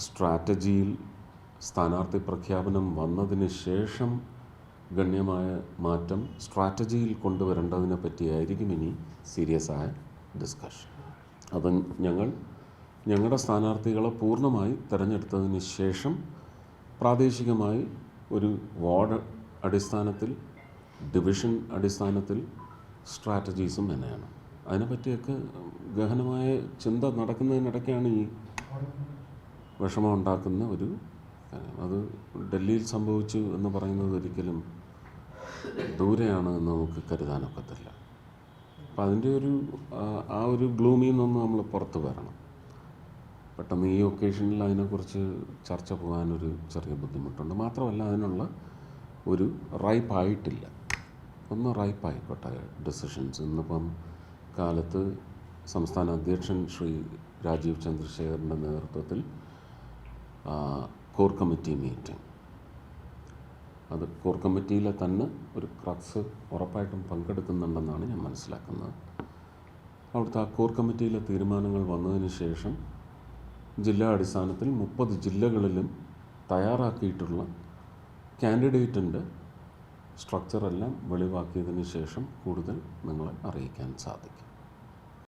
സ്ട്രാറ്റജിയിൽ സ്ഥാനാർത്ഥി പ്രഖ്യാപനം വന്നതിന് ശേഷം ഗണ്യമായ മാറ്റം സ്ട്രാറ്റജിയിൽ കൊണ്ടുവരേണ്ടതിനെ പറ്റിയായിരിക്കും ഇനി സീരിയസ് ആയ ഡിസ്കഷൻ. അത് ഞങ്ങൾ ഞങ്ങളുടെ സ്ഥാനാർത്ഥികളെ പൂർണമായി തിരഞ്ഞെടുത്തതിന് ശേഷം പ്രാദേശികമായി ഒരു വാർഡ് അടിസ്ഥാനത്തിൽ ഡിവിഷൻ അടിസ്ഥാനത്തിൽ സ്ട്രാറ്റജീസും തന്നെയാണ്. അതിനെപ്പറ്റിയൊക്കെ ഗഹനമായ ചിന്ത നടക്കുന്നതിനിടയ്ക്കാണ് ഈ വിഷമം ഉണ്ടാക്കുന്ന ഒരു അത് ഡൽഹിയിൽ സംഭവിച്ചു എന്ന് പറയുന്നത് ഒരിക്കലും ദൂരെയാണ് എന്ന് നമുക്ക് കരുതാനൊക്കത്തില്ല അപ്പം അതിന്റെ ഒരു ആ- ഒരു ഗ്ലൂമിൽ നിന്ന് നമ്മൾ പുറത്ത് വരണം. പെട്ടെന്ന് ഈ ഒക്കേഷനിൽ അതിനെക്കുറിച്ച് ചർച്ച പോകാനൊരു ചെറിയ ബുദ്ധിമുട്ടുണ്ട്. മാത്രമല്ല അതിനുള്ള ഒരു റൈപ്പ് ആയിട്ടില്ല ഒന്ന് റൈപ്പ് ആയിക്കോട്ടെ ഡെസിഷൻസ്. ഇന്നിപ്പം കാലത്ത് സംസ്ഥാന അധ്യക്ഷൻ ശ്രീ രാജീവ് ചന്ദ്രശേഖരന്റെ നേതൃത്വത്തിൽ കോർ കമ്മിറ്റി മീറ്റിംഗ്. അത് കോർ കമ്മിറ്റിയിലെ തന്നെ ഒരു ക്രക്സ് ഉറപ്പായിട്ടും പങ്കെടുക്കുന്നുണ്ടെന്നാണ് ഞാൻ മനസ്സിലാക്കുന്നത്. അവിടുത്തെ ആ കോർ കമ്മിറ്റിയിലെ തീരുമാനങ്ങൾ വന്നതിന് ശേഷം ജില്ലാ അടിസ്ഥാനത്തിൽ മുപ്പത് ജില്ലകളിലും തയ്യാറാക്കിയിട്ടുള്ള കാൻഡിഡേറ്റിന്റെ സ്ട്രക്ചറെല്ലാം വെളിവാക്കിയതിന് ശേഷം കൂടുതൽ നിങ്ങളെ അറിയിക്കാൻ സാധിക്കും.